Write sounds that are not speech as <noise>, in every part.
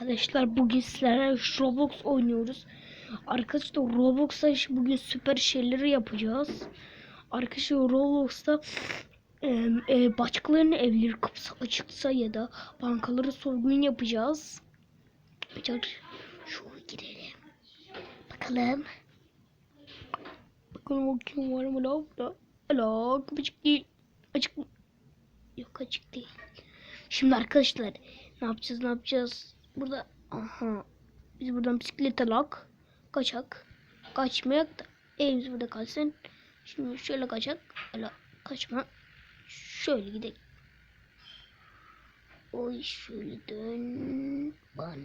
Arkadaşlar bugün sizlerle Roblox oynuyoruz. Arkadaşlar Roblox'ta bugün süper şeyleri yapacağız. Arkadaşlar Roblox'ta e, e, başkalarının evleri kapısı açıksa ya da bankaları soygun yapacağız. Şu gidelim. Bakalım. Bakalım bakayım var mı la burada? Alo kapı açık değil. Açık mı? Yok açık değil. Şimdi arkadaşlar ne yapacağız ne yapacağız? Burada aha biz buradan bisiklet alak kaçak kaçmayak da elimiz burada kalsın. Şimdi şöyle kaçak ala kaçma şöyle gidelim. Oy şöyle dön ban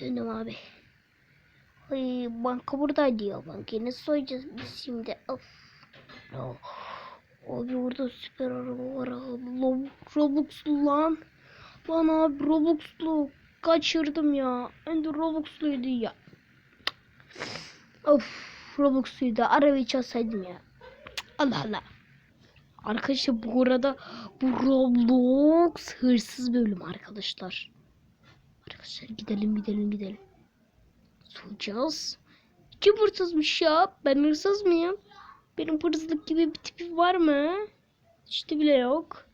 döndüm abi. Ay banka buradaydı ya bankayı nasıl soyacağız biz şimdi of. No. Abi burada süper araba var Robux'lu lan. Lan abi Robux'lu. Kaçırdım ya. Ben de Robux'luydu ya. Of Robux'luydu. Arabayı çalsaydım ya. Allah Allah. Arkadaşlar bu arada bu Roblox hırsız bölüm arkadaşlar. Arkadaşlar gidelim gidelim gidelim. Soracağız. Kim hırsızmış ya? Ben hırsız mıyım? Benim hırsızlık gibi bir tipi var mı? İşte bile yok.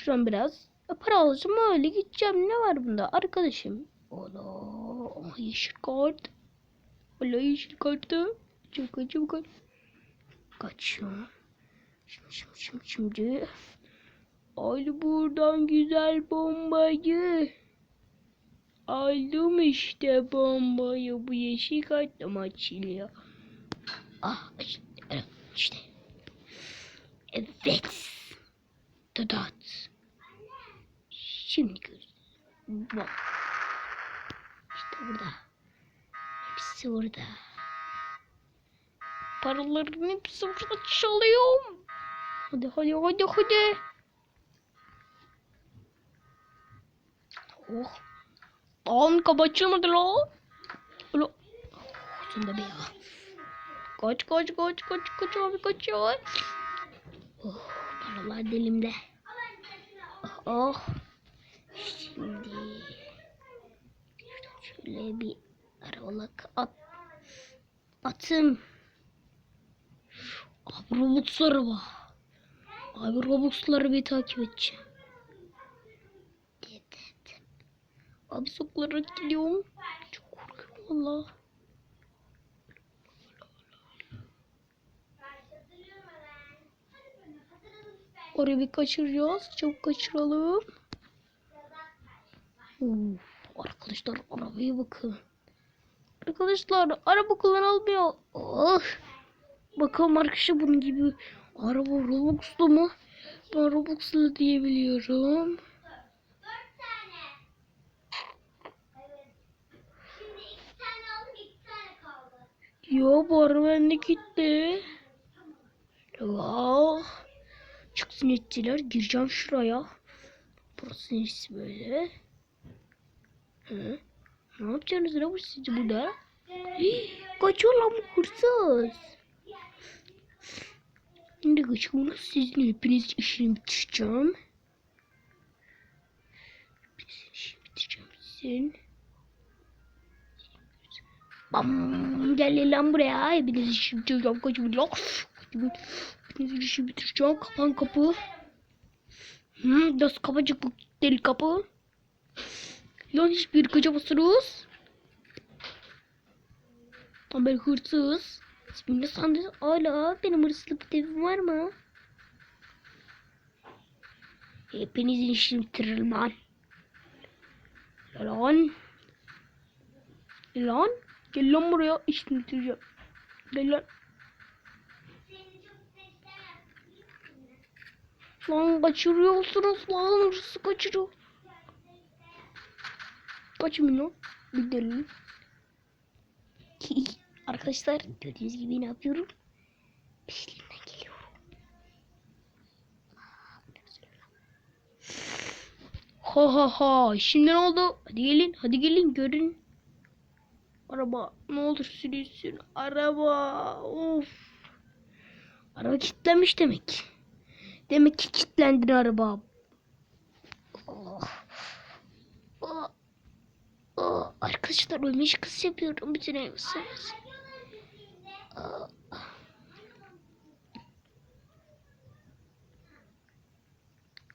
Şuradan biraz e, para alacağım öyle gideceğim. Ne var bunda arkadaşım? Ola, aha yeşil kart. Ola yeşil kartı. Çabuk kaç çabuk kaç. Kaçıyor. Şimdi şimdi şimdi şimdi. Al buradan güzel bombayı. Aldım işte bombayı. Bu yeşil kartla mı açılıyor? Ah işte. Evet. Dadat. Şimdi gör. Bak. İşte burada. Hepsi burada. Paraların hepsi burada çalıyorum. Hadi hadi hadi hadi. Oh. Lan kapı açılmadı lan. Ulan. Sonunda be ya. Kaç kaç kaç kaç kaç abi kaç ya. Oh paralar dilimde. Oh, oh. Şimdi şöyle bir arabalık at. Atım. Abi Robux'ları var. Abi Robux'ları bir takip edeceğim. Abi soklarak gidiyorum. Çok korkuyorum valla. Orayı bir kaçıracağız. Çabuk kaçıralım. Uf, arkadaşlar arabaya bakın. Arkadaşlar araba kullanılmıyor. Oh. Bakalım arkadaşlar bunun gibi araba Robux'lu mu? Ben Robux'lu diyebiliyorum. Yo bu araba bende gitti. Vah. Çıksın ettiler. Gireceğim şuraya. Burası neresi böyle? Hı? Ne yapacaksınız lan bu siz burada? Hii, Kaçıyor lan bu hırsız. Şimdi kaçıyorsunuz sizin hepiniz işini bitireceğim. Hepinizin işini bitireceğim sizin. Bam gel lan buraya. Hepiniz işi bitireceğim. Kaçın lan. Hepiniz işi bitireceğim. Kapan kapı. Hı, nasıl kapacak bu deli kapı? Lan hiçbir kaçamazsınız. Lan ben hırsız. Siz ne sandınız? Hala benim hırsızlık ödevim var mı? Hepinizin işini bitiririm lan. Lan. Lan. Gel lan buraya işini bitireceğim. Gel lan. Lan kaçırıyorsunuz lan hırsızı kaçırıyor. Lan. Gidelim. <laughs> Arkadaşlar gördüğünüz gibi ne yapıyorum? Peşliğinden geliyorum. Ha ha ha. Şimdi ne oldu? Hadi gelin. Hadi gelin görün. Araba ne olur sürüyorsun. Araba. Of. Araba kilitlenmiş demek. Demek ki kilitlendin araba. Arkadaşlar ölmüş kız yapıyorum ev sırası.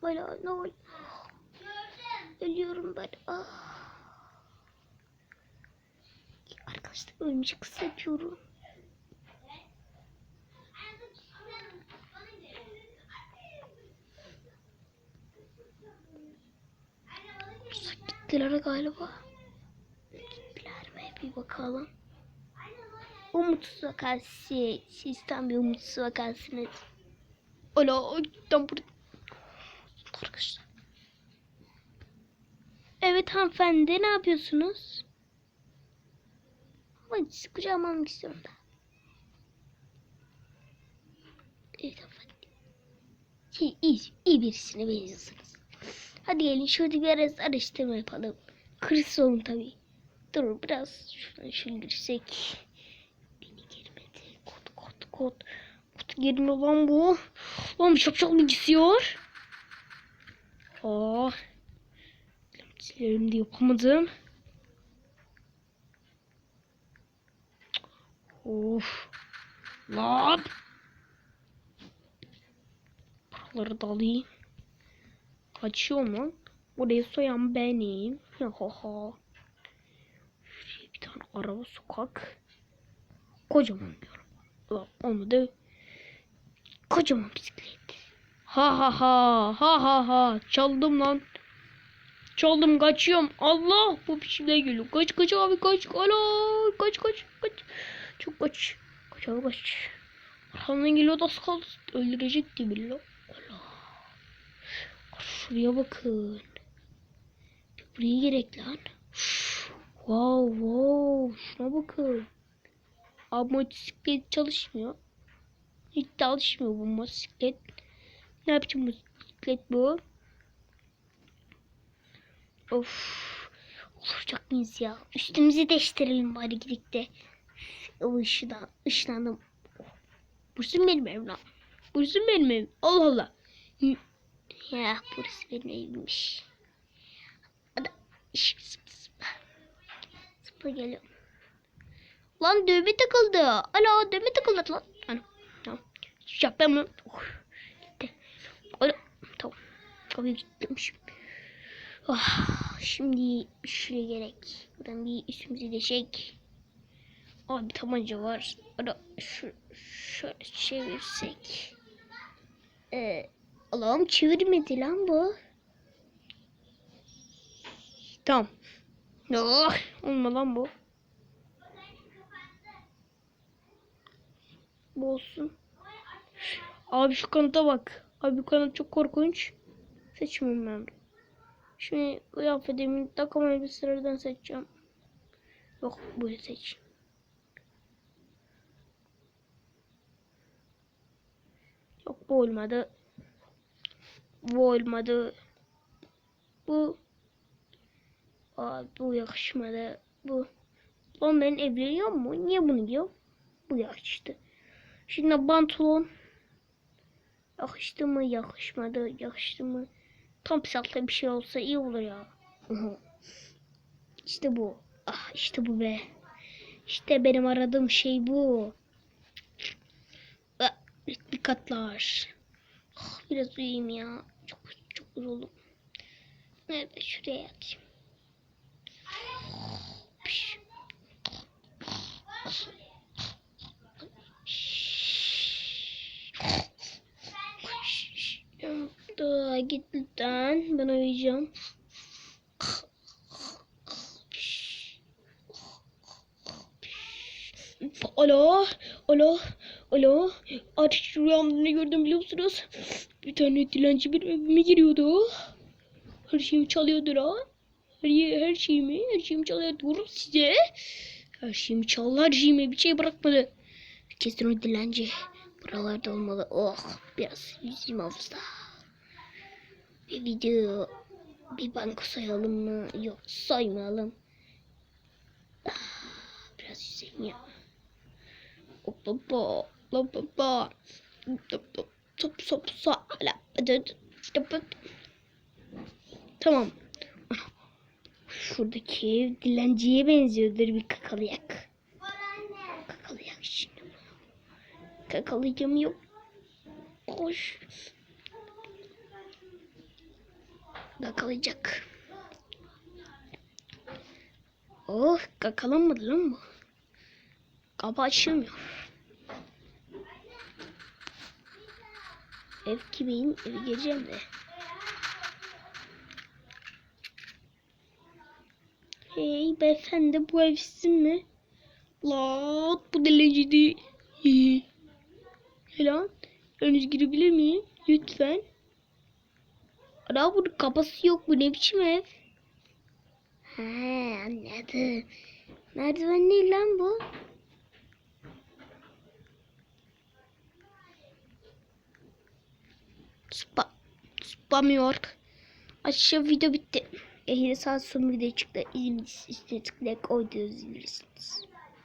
Hala ne ol? Ölüyorum ben. Ah. Arkadaşlar ölmüş kız yapıyorum. Gittiler galiba. Bir bakalım. Umutsuz vakası. Siz tam bir umutsuz vakasınız. Ola tam. Arkadaşlar. Evet hanımefendi ne yapıyorsunuz? Ama kucağıma almak istiyorum da. Evet hanımefendi. Şey, iyi, iyi birisine benziyorsunuz. Hadi gelin şurada biraz araştırma yapalım. Kırsız olun tabii. Dur biraz şuradan şöyle girsek. Beni girmedi. Kod kod kod. Kod girmiyor lan bu. Lan bir şapşal bilgisayar. Aa. Silerim de yapamadım. Of. Lan. Paraları da alayım. Kaçıyor mu? Orayı soyan benim. Ha ha ha. Araba sokak. Kocaman bir araba. Onu da kocaman bisiklet. Ha ha ha ha ha ha çaldım lan. Çaldım kaçıyorum. Allah bu biçimde geliyor. Kaç kaç abi kaç. Alo kaç kaç kaç. Çok kaç. Kaç abi kaç. Arkamdan geliyor da kaldı. Öldürecekti billah. Allah. Şuraya bakın. Buraya gerek lan. Wow wow. Şuna bakın. Abi motosiklet çalışmıyor. Hiç çalışmıyor bu motosiklet. Ne yapacağım motosiklet bu? Of. Olacak mıyız ya? Üstümüzü değiştirelim bari gidip de. O ışıdan, ışınlandım. Burası benim evim lan. Burası benim evim. Allah Allah. Ya burası benim evimmiş. Hadi. Zıpla geliyorum. Lan düğme takıldı. Alo düğme takıldı lan. Ano. Tamam. Hiç yapmam. Oh. Gitti. Alo. Tamam. Kapıyı kilitlemişim. Ah, şimdi bir şey gerek. Buradan bir üstümüzü deşek. Aa bir tabanca var. Alo. Şu, şöyle çevirsek. Ee, Allah'ım çevirmedi lan bu. Tamam. Oh, olma lan bu. Bu olsun. Abi şu kanıta bak. Abi bu çok korkunç. Seçmiyorum ben. Şimdi kıyafetimi takım elbiselerden seçeceğim. Yok böyle seç. Yok bu olmadı. Bu olmadı. Bu. Aa, bu yakışmadı. Bu. Ben evleniyor mu? Niye bunu giyiyorum? Bu yakıştı. Şimdi pantolon. Yakıştı mı? Yakışmadı. Yakıştı mı? Tam salta bir şey olsa iyi olur ya. <laughs> İşte bu. Ah işte bu be. İşte benim aradığım şey bu. Ah, Dikkatler. Ah, biraz uyuyayım ya. Çok çok yoruldum. Nerede şuraya yatayım. Git lütfen. Ben uyuyacağım. Alo, alo, alo. Artık rüyamda ne gördüm biliyor musunuz? Bir tane dilenci bir evime giriyordu. Her şeyimi çalıyordu ha. Her, her şeyimi, her şeyimi çalıyordu. Diyorum size. Her şeyimi çaldı, her şeyimi bir şey bırakmadı. Kesin o dilenci. Buralarda olmalı. Oh, biraz yüzeyim havuzda. Bir video, bir banko soyalım mı? Yok, soymayalım. Ah, Biraz yüzeyim ya. Hop hop hop hop hop hop. Hop hop Sop sop sop. Hala. Hadi, hadi. Hop, hop. Tamam. Şuradaki ev dilenciye benziyordur bir kakalayak. Kakalayak şimdi. Kakalayacağım yok. Koş. Kakalayacak. Oh kakalanmadı lan bu. Kapı açılmıyor. Ev kimin? Eve gireceğim de. Hey beyefendi bu ev sizin mi? La bu deleciydi. Helal. Önünüz girebilir miyim? Lütfen. Ana bunun kapısı yok. Bu ne biçim ev? He anladım. Merdiven değil lan bu. Spa, spamıyor. Aşağı video bitti. Ehli saat sonu video çıktı. İzin üstüne tıklayarak oynuyoruz izlersiniz.